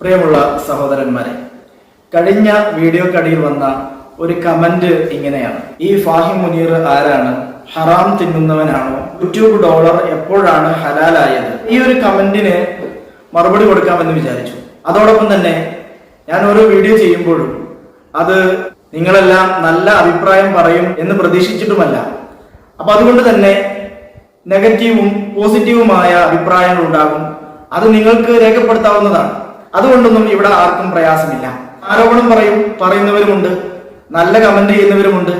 പ്രിയമുള്ള സഹോദരന്മാരെ കഴിഞ്ഞ വീഡിയോ കടിയിൽ വന്ന ഒരു കമന്റ് ഇങ്ങനെയാണ്. ഈ ഫാഹിം മുനീർ ആരാണ്? ഹറാം തിന്നുന്നവനാണോ? യൂട്യൂബ് ഡോളർ എപ്പോഴാണ് ഹലാലായത്? ഈ ഒരു കമന്റിന് മറുപടി കൊടുക്കാമെന്ന് വിചാരിച്ചു. അതോടൊപ്പം തന്നെ ഞാൻ ഓരോ വീഡിയോ ചെയ്യുമ്പോഴും അത് നിങ്ങളെല്ലാം നല്ല അഭിപ്രായം പറയും എന്ന് പ്രതീക്ഷിച്ചിട്ടുമല്ല. അപ്പൊ അതുകൊണ്ട് തന്നെ നെഗറ്റീവും പോസിറ്റീവുമായ അഭിപ്രായങ്ങൾ ഉണ്ടാകും. അത് നിങ്ങൾക്ക് രേഖപ്പെടുത്താവുന്നതാണ്. അതുകൊണ്ടൊന്നും ഇവിടെ ആർക്കും പ്രയാസമില്ല. ആരോപണം പറയും പറയുന്നവരുമുണ്ട് നല്ല കമന്റ് ചെയ്യുന്നവരുമുണ്ട്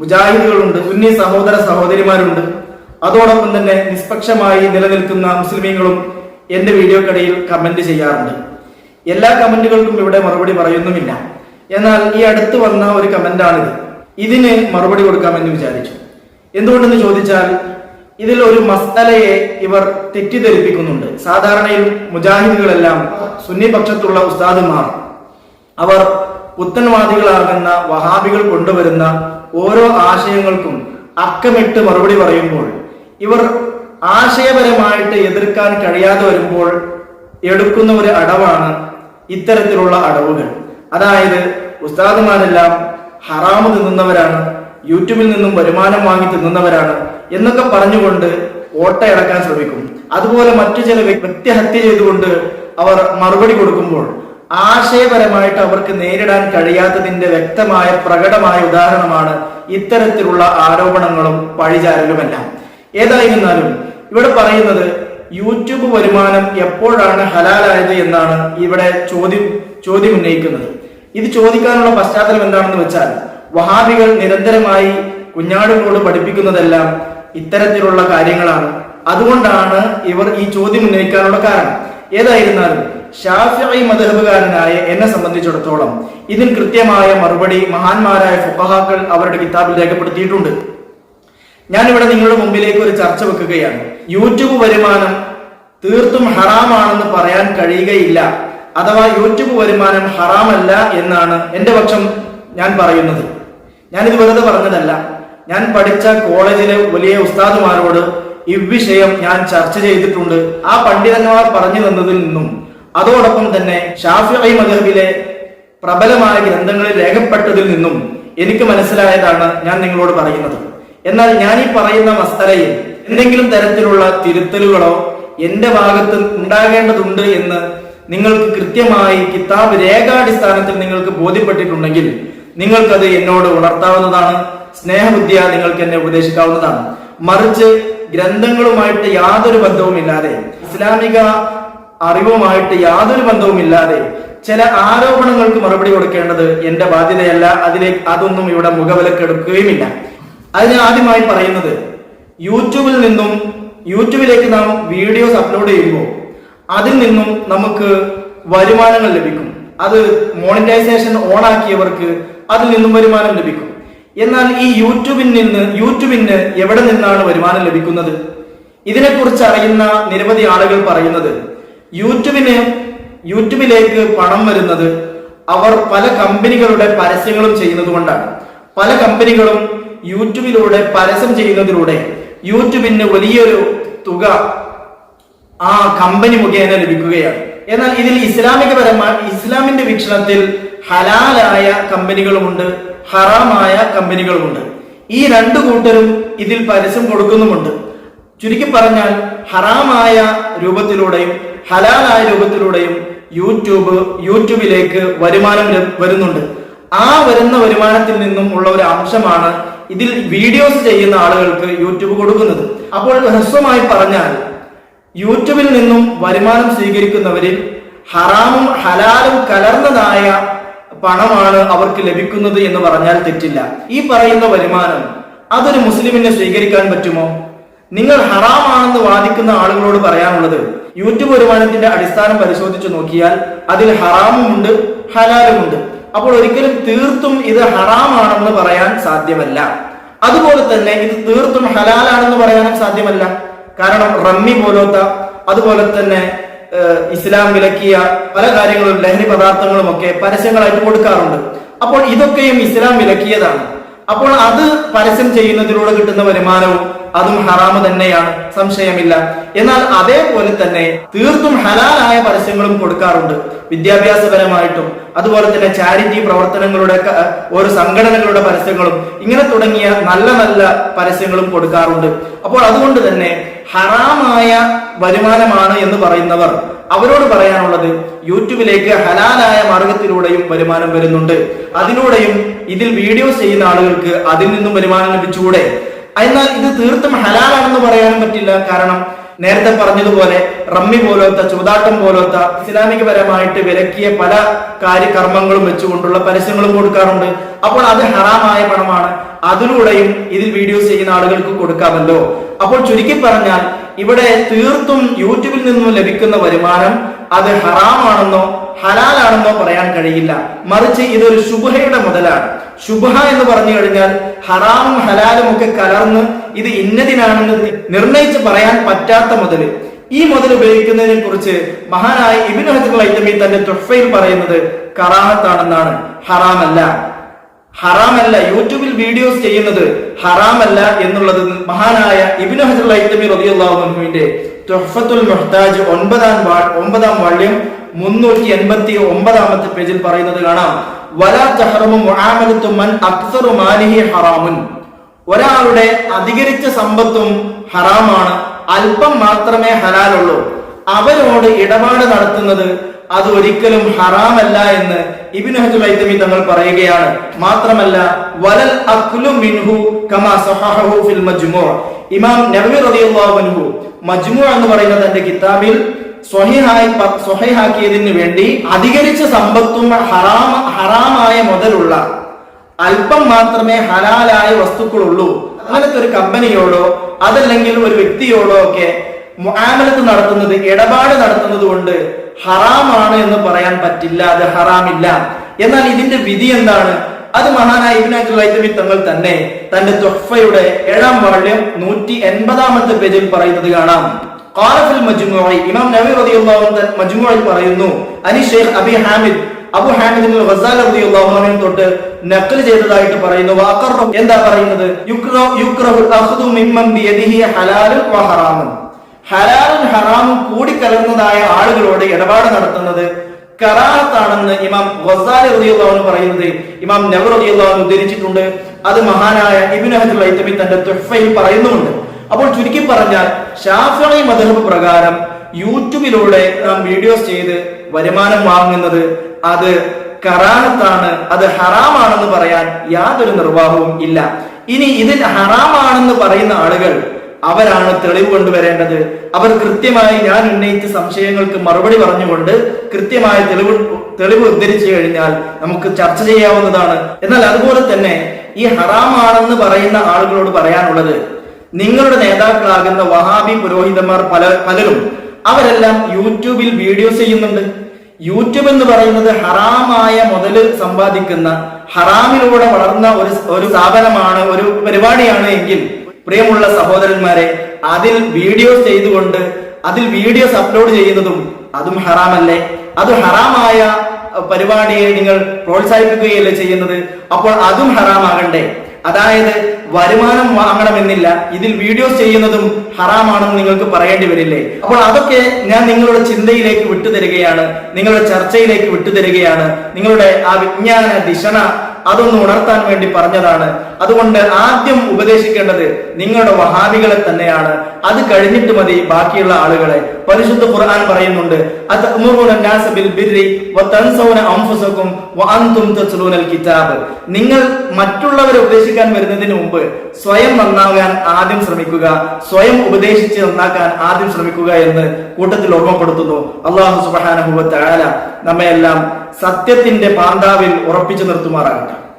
മുജാഹിദുകളുണ്ട് സുന്നി സഹോദര സഹോദരിമാരുണ്ട്. അതോടൊപ്പം തന്നെ നിഷ്പക്ഷമായി നിലനിൽക്കുന്ന മുസ്ലിമീങ്ങളും എന്റെ വീഡിയോക്കടയിൽ കമന്റ് ചെയ്യാറുണ്ട്. എല്ലാ കമന്റുകൾക്കും ഇവിടെ മറുപടി പറയുന്നുമില്ല. എന്നാൽ ഈ അടുത്ത് വന്ന ഒരു കമന്റാണിത് ഇതിന് മറുപടി കൊടുക്കാമെന്ന് വിചാരിച്ചു. എന്തുകൊണ്ടെന്ന് ചോദിച്ചാൽ ഇതിൽ ഒരു മസ്തലയെ ഇവർ തെറ്റിദ്ധരിപ്പിക്കുന്നുണ്ട്. സാധാരണയിൽ മുജാഹിദുകളെല്ലാം സുന്നി പക്ഷത്തുള്ള ഉസ്താദുമാർ. അവർ പുത്തൻവാദികളാകുന്ന വഹാബികൾ കൊണ്ടുവരുന്ന ഓരോ ആശയങ്ങൾക്കും അക്കമിട്ട് മറുപടി പറയുമ്പോൾ ഇവർ ആശയപരമായിട്ട് എതിർക്കാൻ കഴിയാതെ വരുമ്പോൾ എടുക്കുന്ന ഒരു അടവാണ് ഇത്തരത്തിലുള്ള അടവുകൾ. അതായത് ഉസ്താദുമാരെല്ലാം ഹറാമ് തിന്നുന്നവരാണ്. യൂട്യൂബിൽ നിന്നും വരുമാനം വാങ്ങി തിന്നുന്നവരാണ് എന്നൊക്കെ പറഞ്ഞുകൊണ്ട് ഓട്ടയടക്കാൻ ശ്രമിക്കും. അതുപോലെ മറ്റു ചില വ്യക്തി വ്യക്തിഹത്യ ചെയ്തുകൊണ്ട് അവർ മറുപടി കൊടുക്കുമ്പോൾ ആശയപരമായിട്ട് അവർക്ക് നേരിടാൻ കഴിയാത്തതിന്റെ വ്യക്തമായ പ്രകടമായ ഉദാഹരണമാണ് ഇത്തരത്തിലുള്ള ആരോപണങ്ങളും പഴിചാരലുമെല്ലാം ഏതായിരുന്നാലും ഇവിടെ പറയുന്നത് യൂട്യൂബ് വരുമാനം എപ്പോഴാണ് ഹലാലായത് എന്നാണ് ഇവിടെ ചോദ്യം ചോദ്യം ഉന്നയിക്കുന്നത്. ഇത് ചോദിക്കാനുള്ള പശ്ചാത്തലം എന്താണെന്ന് വെച്ചാൽ വഹാബികൾ നിരന്തരമായി കുഞ്ഞാടുകളോട് പഠിപ്പിക്കുന്നതെല്ലാം ഇത്തരത്തിലുള്ള കാര്യങ്ങളാണ്. അതുകൊണ്ടാണ് ഇവർ ഈ ചോദ്യം ഉന്നയിക്കാനുള്ള കാരണം. ഏതായിരുന്നാലും ഷാഫി മധുഹബുകാരനായ എന്നെ സംബന്ധിച്ചിടത്തോളം ഇതിന് കൃത്യമായ മറുപടി മഹാന്മാരായ ഫുഹാക്കൾ അവരുടെ കിതാബിൽ രേഖപ്പെടുത്തിയിട്ടുണ്ട്. ഞാൻ ഇവിടെ നിങ്ങളുടെ മുമ്പിലേക്ക് ഒരു ചർച്ച വെക്കുകയാണ്. യൂട്യൂബ് വരുമാനം തീർത്തും ഹറാമാണെന്ന് പറയാൻ കഴിയുകയില്ല. അഥവാ യൂട്യൂബ് വരുമാനം ഹറാമല്ല എന്നാണ് എന്റെ പക്ഷം ഞാൻ പറയുന്നത്. ഞാനിത് വെറുതെ പറഞ്ഞതല്ല. ഞാൻ പഠിച്ച കോളേജിലെ വലിയ ഉസ്താദുമാരോട് ഇവിഷയം ഞാൻ ചർച്ച ചെയ്തിട്ടുണ്ട്. ആ പണ്ഡിതന്മാർ പറഞ്ഞു തന്നതിൽ നിന്നും. അതോടൊപ്പം തന്നെ ഷാഫി മദഹബിലെ പ്രബലമായ ഗ്രന്ഥങ്ങളിൽ രേഖപ്പെട്ടതിൽ നിന്നും എനിക്ക് മനസ്സിലായതാണ് ഞാൻ നിങ്ങളോട് പറയുന്നത്. എന്നാൽ ഞാൻ ഈ പറയുന്ന മസ്തലയിൽ എന്തെങ്കിലും തരത്തിലുള്ള തിരുത്തലുകളോ എന്റെ ഭാഗത്ത് ഉണ്ടാകേണ്ടതുണ്ട് എന്ന് നിങ്ങൾക്ക് കൃത്യമായി കിതാബ് രേഖാടിസ്ഥാനത്തിൽ നിങ്ങൾക്ക് ബോധ്യപ്പെട്ടിട്ടുണ്ടെങ്കിൽ നിങ്ങൾക്കത് എന്നോട് ഉണർത്താവുന്നതാണ്. സ്നേഹബുദ്ധിയ നിങ്ങൾക്ക് എന്നെ ഉപദേശിക്കാവുന്നതാണ്. മറിച്ച് ഗ്രന്ഥങ്ങളുമായിട്ട് യാതൊരു ബന്ധവുമില്ലാതെ ഇസ്ലാമിക അറിവുമായിട്ട് യാതൊരു ബന്ധവുമില്ലാതെ ചില ആരോപണങ്ങൾക്ക് മറുപടി കൊടുക്കേണ്ടത് എന്റെ ബാധ്യതയല്ല. അതിലേക്ക് അതൊന്നും ഇവിടെ മുഖവിലക്കെടുക്കുകയുമില്ല. അതിന് ആദ്യമായി പറയുന്നത് യൂട്യൂബിൽ നിന്നും യൂട്യൂബിലേക്ക് നാം വീഡിയോസ് അപ്ലോഡ് ചെയ്യുമ്പോൾ അതിൽ നിന്നും നമുക്ക് വരുമാനങ്ങൾ ലഭിക്കും. അത് മോണിറ്റൈസേഷൻ ഓൺ ആക്കിയവർക്ക് അതിൽ നിന്നും വരുമാനം ലഭിക്കും. എന്നാൽ ഈ യൂട്യൂബിൽ നിന്ന് യൂട്യൂബിന് എവിടെ നിന്നാണ് വരുമാനം ലഭിക്കുന്നത്? ഇതിനെക്കുറിച്ച് അറിയുന്ന നിരവധി ആളുകൾ പറയുന്നത് യൂട്യൂബിന് യൂട്യൂബിലേക്ക് പണം വരുന്നത് അവർ പല കമ്പനികളുടെ പരസ്യങ്ങളും ചെയ്യുന്നത് കൊണ്ടാണ്. പല കമ്പനികളും യൂട്യൂബിലൂടെ പരസ്യം ചെയ്യുന്നതിലൂടെ യൂട്യൂബിന് വലിയൊരു തുക ആ കമ്പനി മുഖേന ലഭിക്കുകയാണ്. എന്നാൽ ഇതിൽ ഇസ്ലാമികപരമായ ഇസ്ലാമിന്റെ വീക്ഷണത്തിൽ ഹലാലായ കമ്പനികളുമുണ്ട് ഹറാമായ കമ്പനികളുമുണ്ട്. ഈ രണ്ടു കൂട്ടരും ഇതിൽ പരസ്യം കൊടുക്കുന്നുമുണ്ട്. ചുരുക്കി പറഞ്ഞാൽ ഹറാമായ രൂപത്തിലൂടെയും ഹലാലായ രൂപത്തിലൂടെയും യൂട്യൂബ് യൂട്യൂബിലേക്ക് വരുമാനം വരുന്നുണ്ട്. ആ വരുന്ന വരുമാനത്തിൽ നിന്നും ഉള്ള ഒരു അംശമാണ് ഇതിൽ വീഡിയോസ് ചെയ്യുന്ന ആളുകൾക്ക് യൂട്യൂബ് കൊടുക്കുന്നത്. അപ്പോൾ ഹ്രസ്വമായി പറഞ്ഞാൽ യൂട്യൂബിൽ നിന്നും വരുമാനം സ്വീകരിക്കുന്നവരിൽ ഹറാമും ഹലാലും കലർന്നതായ പണമാണ് അവർക്ക് ലഭിക്കുന്നത് എന്ന് പറഞ്ഞാൽ തെറ്റില്ല. ഈ പറയുന്ന വരുമാനം അതൊരു മുസ്ലിമിനെ സ്വീകരിക്കാൻ പറ്റുമോ? നിങ്ങൾ ഹറാമാണെന്ന് വാദിക്കുന്ന ആളുകളോട് പറയാനുള്ളത് യൂട്യൂബ് വരുമാനത്തിന്റെ അടിസ്ഥാനം പരിശോധിച്ചു നോക്കിയാൽ അതിൽ ഹറാമുമുണ്ട് ഹലാലുമുണ്ട് അപ്പോൾ ഒരിക്കലും തീർത്തും ഇത് ഹറാമാണെന്ന് പറയാൻ സാധ്യമല്ല. അതുപോലെ തന്നെ ഇത് തീർത്തും ഹലാലാണെന്ന് പറയാനും സാധ്യമല്ല. കാരണം റമ്മി പോലത്തെ അതുപോലെ തന്നെ ഇസ്ലാം വിലക്കിയ പല കാര്യങ്ങളും ലഹരി പദാർത്ഥങ്ങളും ഒക്കെ പരസ്യങ്ങളായിട്ട് കൊടുക്കാറുണ്ട്. അപ്പോൾ ഇതൊക്കെയും ഇസ്ലാം വിലക്കിയതാണ്. അപ്പോൾ അത് പരസ്യം ചെയ്യുന്നതിലൂടെ കിട്ടുന്ന വരുമാനവും അതും ഹറാമ് തന്നെയാണ്. സംശയമില്ല. എന്നാൽ അതേപോലെ തന്നെ തീർത്തും ഹലാലായ പരസ്യങ്ങളും കൊടുക്കാറുണ്ട്. വിദ്യാഭ്യാസപരമായിട്ടും അതുപോലെ തന്നെ ചാരിറ്റി പ്രവർത്തനങ്ങളുടെ ഓരോ സംഘടനകളുടെ പരസ്യങ്ങളും ഇങ്ങനെ തുടങ്ങിയ നല്ല നല്ല പരസ്യങ്ങളും കൊടുക്കാറുണ്ട്. അപ്പോൾ അതുകൊണ്ട് തന്നെ ഹറാമായ വരുമാനമാണ് എന്ന് പറയുന്നവർ അവരോട് പറയാനുള്ളത് യൂട്യൂബിലേക്ക് ഹലാലായ മാർഗത്തിലൂടെയും വരുമാനം വരുന്നുണ്ട്. അതിലൂടെയും ഇതിൽ വീഡിയോസ് ചെയ്യുന്ന ആളുകൾക്ക് അതിൽ നിന്നും വരുമാനം ലഭിച്ചുകൂടെ? എന്നാൽ ഇത് തീർത്തും ഹലാലാണെന്ന് പറയാനും പറ്റില്ല. കാരണം നേരത്തെ പറഞ്ഞതുപോലെ റമ്മി പോലത്തെ ചൂതാട്ടം പോലത്തെ ഇസ്ലാമികപരമായിട്ട് വിലക്കിയ പല കാര്യകർമ്മങ്ങളും വെച്ചുകൊണ്ടുള്ള പരസ്യങ്ങളും കൊടുക്കാറുണ്ട്. അപ്പോൾ അത് ഹറാമായ പണമാണ്. അതിലൂടെയും ഇതിൽ വീഡിയോസ് ചെയ്യുന്ന ആളുകൾക്ക് കൊടുക്കാമല്ലോ. അപ്പോൾ ചുരുക്കി പറഞ്ഞാൽ ഇവിടെ തീർത്തും യൂട്യൂബിൽ നിന്നും ലഭിക്കുന്ന വരുമാനം അത് ഹറാമാണെന്നോ ഹലാലാണെന്നോ പറയാൻ കഴിയില്ല. മറിച്ച് ഇതൊരു ശുഭയുടെ മുതലാണ്. ശുഭ എന്ന് പറഞ്ഞു കഴിഞ്ഞാൽ ഹറാമും ഹലാലും ഒക്കെ കലർന്ന് ഇത് ഇന്നതിനാണെന്ന് നിർണയിച്ച് പറയാൻ പറ്റാത്ത മുതൽ. ഈ മുതൽ ഉപയോഗിക്കുന്നതിനെ കുറിച്ച് മഹാനായ ഇബിൻ ഹജർ ഐതമി തന്റെ തുഫയിൽ പറയുന്നത് കറാഹത്താണെന്നാണ്. ഹറാമല്ല. ഹറാമല്ല യൂട്യൂബിൽ വീഡിയോസ് ചെയ്യുന്നത് ഹറാമല്ല എന്നുള്ളത് മഹാനായ ഇബിനു ഹജർ ലൈത്തമി റബിയുള്ളാഹുവിന്റെ തുഹഫത്തുൽ മുഹ്താജ് ഒൻപതാം ഒമ്പതാം വാള്യം മുന്നൂറ്റി എൺപത്തി ഒമ്പതാമത്തെ പേജിൽ പറയുന്നത് കാണാം. ഹറാമുൻ. ഒരാളുടെ അധികരിച്ച സമ്പത്തും ഹറാമാണ്. അല്പം മാത്രമേ ഹലാലുള്ളൂ. അവരോട് ഇടപാട് നടത്തുന്നത് അത് ഒരിക്കലും ഹറാമല്ല എന്ന് ഇബിൻ ഹജുൽ തങ്ങൾ പറയുകയാണ്. മാത്രമല്ല വലൽ അക്ലു മിൻഹു കമാ സഹഹഹു ഫിൽ ഇമാം നബവി റളിയല്ലാഹു അൻഹു എന്ന് പറയുന്ന തന്റെ കിതാബിൽ സ്വഹിഹാക്കിയതിന് വേണ്ടി അധികരിച്ച സമ്പത്തും ഹറാമ ഹറാമായ മുതലുള്ള അല്പം മാത്രമേ ഹലാലായ വസ്തുക്കളുള്ളൂ. അങ്ങനത്തെ ഒരു കമ്പനിയോടോ അതല്ലെങ്കിൽ ഒരു വ്യക്തിയോടോ ഒക്കെ മുആമലത്ത് നടത്തുന്നത് ഇടപാട് നടത്തുന്നത് കൊണ്ട് ഹറാമാണ് എന്ന് പറയാൻ പറ്റില്ല അത് ഹറാമില്ല. എന്നാൽ ഇതിന്റെ വിധി എന്താണ്? അത് മഹാനായ ഇബിനാറ്റുള്ള തങ്ങൾ തന്നെ തന്റെ തൊഫയുടെ ഏഴാം വാള്യം നൂറ്റി എൺപതാമത്തെ പേജിൽ പറയുന്നത് കാണാം. ഖാലഫിൽ മജ്മുഈ ഇമാം നബി റളിയല്ലാഹു അൻഹു മജ്മുഈൽ പറയുന്നു അനി ഷെയ്ഖ് അബി ഹാമിദ് അബു ഹാമിദ് ഗസാൽ റളിയല്ലാഹു അൻഹു തൊട്ട് നഖൽ ചെയ്തതായിട്ട് പറയുന്നു വാഖറ എന്താ പറയുന്നത്? യുക്റഹു യുക്റഹു അഖ്ദു മിമ്മൻ ബിയദിഹി ഹലാലുൻ വ ഹറാമുൻ ഹലാലും ഹറാമും കൂടിക്കലർന്നതായ ആളുകളോട് ഇടപാട് നടത്തുന്നത് കറാത്താണെന്ന് ഇമാം ഗസാലി അൻഹു പറയുന്നത്. ഇമാം നെവർ അൻഹു ഉദ്ധരിച്ചിട്ടുണ്ട്. അത് മഹാനായ ഹജർ ഐതമി തന്റെ തുഫയിൽ പറയുന്നുമുണ്ട്. അപ്പോൾ ചുരുക്കി പറഞ്ഞാൽ ഷാഫി മധുഹബ് പ്രകാരം യൂട്യൂബിലൂടെ നാം വീഡിയോസ് ചെയ്ത് വരുമാനം വാങ്ങുന്നത് അത് കറാഹത്താണ് അത് ഹറാമാണെന്ന് പറയാൻ യാതൊരു നിർവാഹവും ഇല്ല. ഇനി ഇതിൽ ഹറാമാണെന്ന് പറയുന്ന ആളുകൾ അവരാണ് തെളിവ് കൊണ്ടുവരേണ്ടത്. അവർ കൃത്യമായി ഞാൻ ഉന്നയിച്ച സംശയങ്ങൾക്ക് മറുപടി പറഞ്ഞുകൊണ്ട് കൃത്യമായ തെളിവ് തെളിവ് ഉദ്ധരിച്ചു കഴിഞ്ഞാൽ നമുക്ക് ചർച്ച ചെയ്യാവുന്നതാണ്. എന്നാൽ അതുപോലെ തന്നെ ഈ ഹറാമാണെന്ന് പറയുന്ന ആളുകളോട് പറയാനുള്ളത് നിങ്ങളുടെ നേതാക്കളാകുന്ന വഹാബി പുരോഹിതന്മാർ പല പലരും അവരെല്ലാം യൂട്യൂബിൽ വീഡിയോസ് ചെയ്യുന്നുണ്ട്. യൂട്യൂബ് എന്ന് പറയുന്നത് ഹറാമായ മുതൽ സമ്പാദിക്കുന്ന ഹറാമിലൂടെ വളർന്ന ഒരു ഒരു സ്ഥാപനമാണ് ഒരു പരിപാടിയാണ് എങ്കിൽ പ്രിയമുള്ള സഹോദരന്മാരെ അതിൽ വീഡിയോസ് ചെയ്തുകൊണ്ട് അതിൽ വീഡിയോസ് അപ്ലോഡ് ചെയ്യുന്നതും അതും ഹറാമല്ലേ? അത് ഹറാമായ പരിപാടിയെ നിങ്ങൾ പ്രോത്സാഹിപ്പിക്കുകയല്ലേ ചെയ്യുന്നത്? അപ്പോൾ അതും ഹറാമാകണ്ടേ. അതായത് വരുമാനം വാങ്ങണമെന്നില്ല ഇതിൽ വീഡിയോസ് ചെയ്യുന്നതും ഹറാമാണെന്ന് നിങ്ങൾക്ക് പറയേണ്ടി വരില്ലേ? അപ്പോൾ അതൊക്കെ ഞാൻ നിങ്ങളുടെ ചിന്തയിലേക്ക് വിട്ടുതരികയാണ് നിങ്ങളുടെ ചർച്ചയിലേക്ക് വിട്ടുതരികയാണ്. നിങ്ങളുടെ ആ വിജ്ഞാന ദിശണ അതൊന്ന് ഉണർത്താൻ വേണ്ടി പറഞ്ഞതാണ്. അതുകൊണ്ട് ആദ്യം ഉപദേശിക്കേണ്ടത് നിങ്ങളുടെ വഹാബികളെ തന്നെയാണ്. അത് കഴിഞ്ഞിട്ട് മതി ബാക്കിയുള്ള ആളുകളെ. പരിശുദ്ധ ഖുർആൻ പറയുന്നുണ്ട് നിങ്ങൾ മറ്റുള്ളവരെ ഉപദേശിക്കാൻ വരുന്നതിന് മുമ്പ് സ്വയം നന്നാകാൻ ആദ്യം ശ്രമിക്കുക സ്വയം ഉപദേശിച്ച് നന്നാക്കാൻ ആദ്യം ശ്രമിക്കുക എന്ന് കൂട്ടത്തിൽ ഓർമ്മപ്പെടുത്തുന്നു. അള്ളാഹു സുബാന നമ്മയെല്ലാം സത്യത്തിന്റെ പാന്താവിൽ ഉറപ്പിച്ചു നിർത്തുമാറാകട്ടെ.